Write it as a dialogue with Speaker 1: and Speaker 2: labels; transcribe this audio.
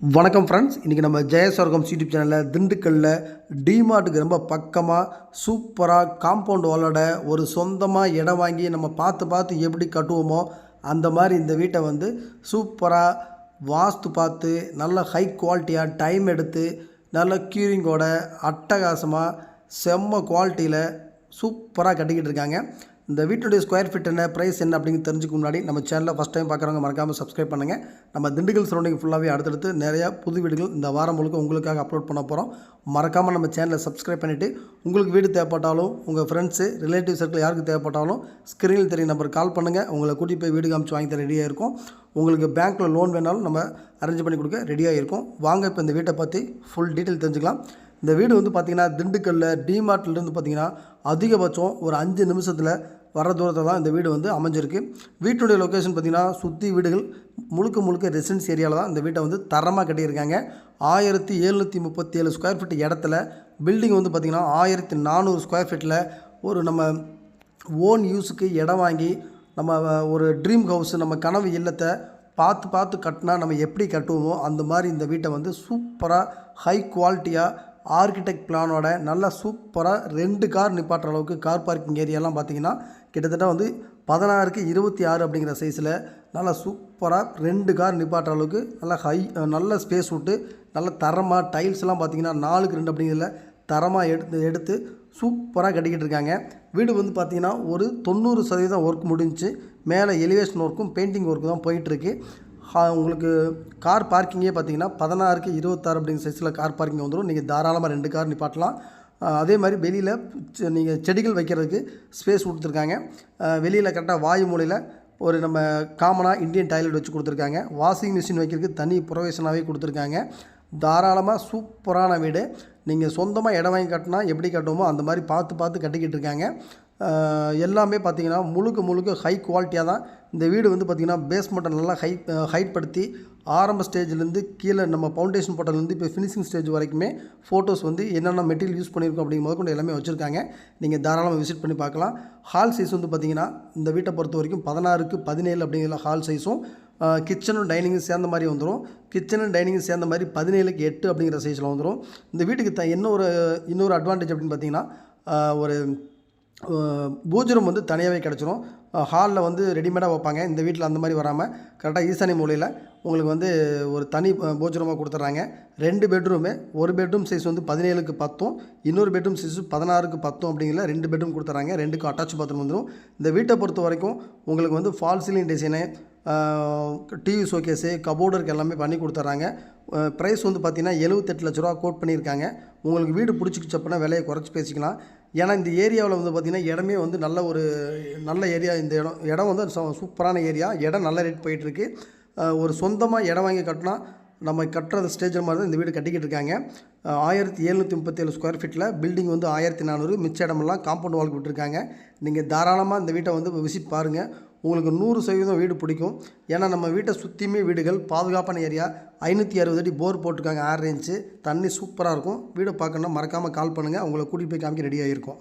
Speaker 1: வணக்கம் ஃப்ரெண்ட்ஸ் இன்றைக்கி நம்ம ஜெயஸ்வர்கம் யூடியூப் சேனலில் திண்டுக்கல்லில் டிமார்ட்டுக்கு ரொம்ப பக்கமாக சூப்பராக காம்பவுண்ட் வாலோட ஒரு சொந்தமாக இடம் வாங்கி நம்ம பார்த்து பார்த்து எப்படி கட்டுவோமோ அந்த மாதிரி இந்த வீட்டை வந்து சூப்பராக வாஸ்து பார்த்து நல்ல ஹை குவாலிட்டியாக டைம் எடுத்து நல்ல க்யூரிங்கோட அட்டகாசமாக செம்ம குவாலிட்டியில் சூப்பராக கட்டிக்கிட்டு இருக்காங்க. இந்த வீட்டுடைய ஸ்கொயர் ஃபீட் என்ன ப்ரைஸ் என்ன அப்படின்னு தெரிஞ்சுக்க முன்னாடி நம்ம சேனலில் ஃபஸ்ட் டைம் பார்க்குறவங்க மறக்காமல் சப்ஸ்கிரைப் பண்ணுங்கள் நம்ம திண்டுக்கல் சரௌண்டிங் ஃபுல்லாகவே அடுத்தடுத்து நிறையா புது வீடுகள் இந்த வாரம் முழுக்க உங்களுக்காக அப்லோட் பண்ண போகிறோம் மறக்காமல் நம்ம சேனலை சப்ஸ்கிரைப் பண்ணிவிட்டு உங்களுக்கு வீடு தேவைப்பட்டாலும் உங்கள் ஃப்ரெண்ட்ஸு ரிலேட்டிவ் சர்க்கிள் யாருக்கு தேவைப்பட்டாலும் ஸ்க்ரீனில் தெரிய நம்பர் கால் பண்ணுங்கள் உங்களை கூட்டிகிட்டு போய் வீடு காமிச்சு வாங்கி தர ரெடியாக இருக்கும். உங்களுக்கு பேங்க்கில் லோன் வேணாலும் நம்ம அரேஞ்ச் பண்ணி கொடுக்க ரெடியாக இருக்கும். வாங்க இப்போ இந்த வீட்டை பற்றி ஃபுல் டீட்டெயில் தெரிஞ்சுக்கலாம். இந்த வீடு வந்து பார்த்திங்கன்னா திண்டுக்கல்லில் டிமார்ட்லேருந்து பார்த்திங்கன்னா அதிகபட்சம் ஒரு அஞ்சு நிமிஷத்தில் வர தூரத்தில் தான் இந்த வீடு வந்து அமைஞ்சிருக்கு. வீட்டுடைய லொக்கேஷன் பார்த்திங்கன்னா சுற்றி வீடுகள் முழுக்க முழுக்க ரெசிடென்ஸ் ஏரியாவில் தான் இந்த வீட்டை வந்து தரமாக கட்டியிருக்காங்க. ஆயிரத்தி எழுநூற்றி முப்பத்தி ஏழு ஸ்கொயர் ஃபீட் இடத்துல பில்டிங் வந்து பார்த்திங்கன்னா ஆயிரத்தி நானூறு ஸ்கொயர் ஃபீட்டில் ஒரு நம்ம ஓன் யூஸுக்கு இடம் வாங்கி நம்ம ஒரு ட்ரீம் ஹவுஸ் நம்ம கனவு இல்லத்தை பார்த்து பார்த்து கட்டினா நம்ம எப்படி கட்டுவோமோ அந்த மாதிரி இந்த வீட்டை வந்து சூப்பராக ஹை குவாலிட்டியாக ஆர்கிடெக்ட் பிளானோட நல்லா சூப்பராக ரெண்டு கார் நிப்பாட்டுற அளவுக்கு கார் பார்க்கிங் ஏரியாலாம் பார்த்தீங்கன்னா கிட்டத்தட்ட வந்து பதினாறுக்கு இருபத்தி ஆறு அப்படிங்கிற சைஸில் நல்லா சூப்பராக ரெண்டு கார் நிப்பாட்டுற அளவுக்கு நல்லா ஹை நல்ல ஸ்பேஸ் விட்டு நல்ல தரமாக டைல்ஸ்லாம் பார்த்தீங்கன்னா நாலுக்கு ரெண்டு அப்படிங்கிறதுல தரமாக எடுத்து எடுத்து சூப்பராக கட்டிக்கிட்டு இருக்காங்க. வீடு வந்து பார்த்திங்கன்னா ஒரு தொண்ணூறு சதவீதம் ஒர்க் முடிஞ்சு மேலே எலிவேஷன் ஒர்க்கும் பெயிண்டிங் ஒர்க்கு தான் போயிட்டுருக்கு உங்களுக்கு கார் பார்க்கிங்கே பார்த்தீங்கன்னா பதினாறுக்கு இருபத்தாறு அப்படிங்கிற சைஸில் கார் பார்க்கிங் வந்துடும் நீங்கள் தாராளமாக ரெண்டு கார் நிப்பாட்டலாம். அதே மாதிரி வெளியில் நீங்கள் செடிகள் வைக்கிறதுக்கு ஸ்பேஸ் கொடுத்துருக்காங்க. வெளியில் கரெக்டாக வாயு மூலையில் ஒரு நம்ம காமனாக இந்தியன் டாய்லெட் வச்சு கொடுத்துருக்காங்க. வாஷிங் மிஷின் வைக்கிறதுக்கு தனி ப்ரொவேஷனாகவே கொடுத்துருக்காங்க. தாராளமாக சூப்பரான வீடு. நீங்கள் சொந்தமாக இடம் வாங்கி கட்டினா எப்படி கட்டுவோமோ அந்த மாதிரி பார்த்து பார்த்து கட்டிக்கிட்டு இருக்காங்க. எல்லாமே பார்த்திங்கன்னா முழுக்க முழுக்க ஹை குவாலிட்டியாக தான். இந்த வீடு வந்து பார்த்திங்கன்னா பேஸ்மெண்ட்டை நல்லா ஹை ஹைட் படுத்தி ஆரம்ப ஸ்டேஜ்லேருந்து கீழே நம்ம ஃபவுண்டேஷன் போட்டதுலேருந்து இப்போ ஃபினிஷிங் ஸ்டேஜ் வரைக்குமே ஃபோட்டோஸ் வந்து என்னென்ன மெட்டீரியல் யூஸ் பண்ணியிருக்கோம் அப்படிங்கும் போது கொண்டு எல்லாமே வச்சுருக்காங்க. நீங்கள் தாராளமாக விசிட் பண்ணி பார்க்கலாம். ஹால் சைஸ் வந்து பார்த்திங்கன்னா இந்த வீட்டை பொறுத்த வரைக்கும் பதினாறுக்கு பதினேழு அப்படிங்கிற ஹால் சைஸும் கிச்சனும் டைனிங்கும் சேர்ந்த மாதிரி வந்துடும் கிச்சனும் டைனிங்கும் சேர்ந்த மாதிரி பதினேழுக்கு எட்டு அப்படிங்கிற சைஸில் வந்துடும் இந்த வீட்டுக்கு த என்ன ஒரு இன்னொரு அட்வான்டேஜ் அப்படின்னு பார்த்தீங்கன்னா ஒரு பூஜரம் வந்து தனியாகவே கிடச்சிரும். ஹாலில் வந்து ரெடிமேடாக வைப்பாங்க. இந்த வீட்டில் அந்த மாதிரி வராமல் கரெக்டாக ஈசானி மூலையில் உங்களுக்கு வந்து ஒரு தனி பூஜரமாக கொடுத்துட்றாங்க. ரெண்டு பெட்ரூமு ஒரு பெட்ரூம் சைஸ் வந்து பதினேழுக்கு பத்தும் இன்னொரு பெட்ரூம் சைஸ் பதினாறுக்கு பத்தும் அப்படிங்கிற ரெண்டு பெட்ரூம் கொடுத்துட்றாங்க. ரெண்டுக்கும் அட்டாச் பாத்ரூம் வந்துடும் இந்த வீட்டை பொறுத்த வரைக்கும் உங்களுக்கு வந்து false ceiling design TV showcase கபோர்டருக்கு எல்லாமே பண்ணி கொடுத்துட்றாங்க. ப்ரைஸ் வந்து பார்த்திங்கன்னா எழுபத்தெட்டு லட்ச ரூபா கோட் பண்ணியிருக்காங்க. உங்களுக்கு வீடு பிடிச்சிக்கிச்சப்பனா விலையை குறைச்சி பேசிக்கலாம். ஏன்னா இந்த ஏரியாவில் வந்து பார்த்திங்கன்னா இடமே வந்து நல்ல ஒரு நல்ல ஏரியா. இந்த இடம் இடம் வந்து சூப்பரான ஏரியா. இடம் நல்ல ரேட் போயிட்டுருக்கு ஒரு சொந்தமாக இடம் வாங்கி கட்டினா நம்ம கட்டுறது ஸ்டேஜ் மாதிரி தான் இந்த வீடு கட்டிக்கிட்டு இருக்காங்க. ஆயிரத்தி எழுநூற்றி முப்பத்தேழு ஸ்கொயர் ஃபீட்டில் பில்டிங் வந்து ஆயிரத்தி நானூறு மிச்ச இடமெல்லாம் காம்பவுண்ட் வால் விட்டுருக்காங்க நீங்கள் தாராளமாக இந்த வீட்டை வந்து விசிட் பாருங்கள் உங்களுக்கு நூறு சதவீதம் வீடு பிடிக்கும். ஏன்னா நம்ம வீட்டை சுற்றியுமே வீடுகள் பாதுகாப்பான ஏரியா ஐநூற்றி அறுபது அடி போர் போட்டிருக்காங்க ஆறு இன்ச்சு தண்ணி சூப்பராக இருக்கும். வீடை பார்க்கணுன்னா மறக்காமல் கால் பண்ணுங்கள் உங்களை கூட்டிகிட்டு போய் காமிக்க ரெடியாக இருக்கும்